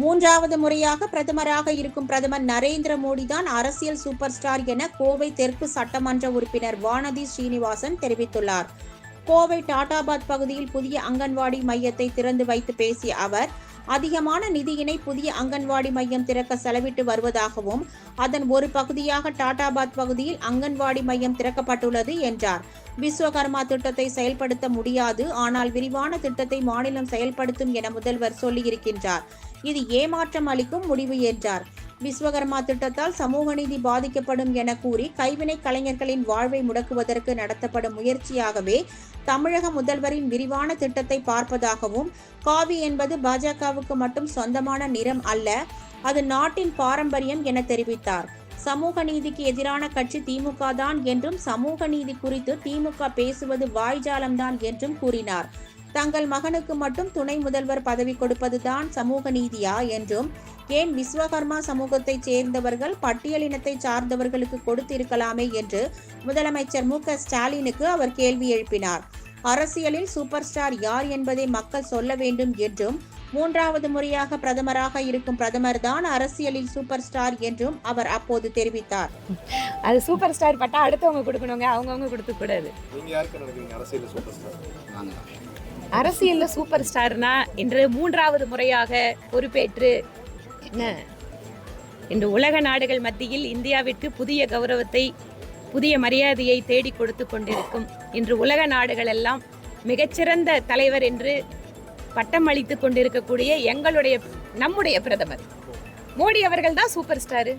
மூன்றாவது முறையாக பிரதமராக இருக்கும் பிரதமர் நரேந்திர மோடி தான் அரசியல் சூப்பர் ஸ்டார் என கோவை தெற்கு சட்டமன்ற உறுப்பினர் வானதி ஸ்ரீனிவாசன் தெரிவித்துள்ளார். கோவை டாடாபாத் பகுதியில் புதிய அங்கன்வாடி மையத்தை திறந்து வைத்து பேசிய அவர் அதிகமான நிதியினை புதிய அங்கன்வாடி மையம் திறக்க செலவிட்டு வருவதாகவும் அதன் ஒரு பகுதியாக டாடாபாத் பகுதியில் அங்கன்வாடி மையம் திறக்கப்பட்டுள்ளது என்றார். விஸ்வகர்மா திட்டத்தை செயல்படுத்த முடியாது ஆனால் விரிவான திட்டத்தை மாநிலம் செயல்படுத்தும் என முதல்வர் சொல்லியிருக்கின்றார். இது ஏமாற்றம் அளிக்கும் முடிவு என்றார். விஸ்வகர்மா திட்டத்தால் சமூக நீதி பாதிக்கப்படும் என கூறி கைவினை கலைஞர்களின் வாழ்வை முடக்குவதற்கு நடத்தப்படும் முயற்சியாகவே தமிழக முதல்வரின் விரிவான திட்டத்தை பார்ப்பதாகவும் காவி என்பது பாஜகவுக்கு மட்டும் சொந்தமான நிறம் அல்ல அது நாட்டின் பாரம்பரியம் என தெரிவித்தார். சமூக நீதிக்கு எதிரான கட்சி திமுக தான் என்றும் சமூக நீதி குறித்து திமுக பேசுவது வாய்ஜாலம்தான் என்றும் கூறினார். தங்கள் மகனுக்கு மட்டும் துணை முதல்வர் பதவி கொடுப்பதுதான் சமூக நீதியா என்றும் ஏன் விஸ்வகர்மா சமூகத்தைச் சேர்ந்தவர்கள் பட்டியலினத்தை சார்ந்தவர்களுக்கு கொடுத்திருக்கலாமே என்று முதலமைச்சர் மு க ஸ்டாலினுக்கு அவர் கேள்வி எழுப்பினார். அரசியலில் சூப்பர் ஸ்டார் யார் என்பதை மக்கள் சொல்ல வேண்டும் என்றும் மூன்றாவது முறையாக பிரதமராக இருக்கும் பிரதமர் தான் அரசியலில் சூப்பர் ஸ்டார் என்றும் அவர் அப்போது தெரிவித்தார். அது சூப்பர் ஸ்டார் பட்டா அடுத்தவங்க கொடுக்கணுங்க அவங்கவுங்க கொடுக்க கூடாது நீங்க யாருக்கு நினைக்கிறீங்க அரசியல் சூப்பர் ஸ்டார் அரசியல்ல சூப்பர் ஸ்டார்னா இன்று மூன்றாவது முறையாக பொறுப்பேற்று என்ன? இன்று உலக நாடுகள் மத்தியில் இந்தியாவிற்கு புதிய கௌரவத்தை புதிய மரியாதையை தேடி கொடுத்து கொண்டிருக்கும். இன்று உலக நாடுகள் எல்லாம் மிகச்சிறந்த தலைவர் என்று பட்டம் அளித்து கொண்டிருக்கக்கூடிய எங்களுடைய நம்முடைய பிரதமர். மோடி அவர்கள் தான் சூப்பர் ஸ்டாரு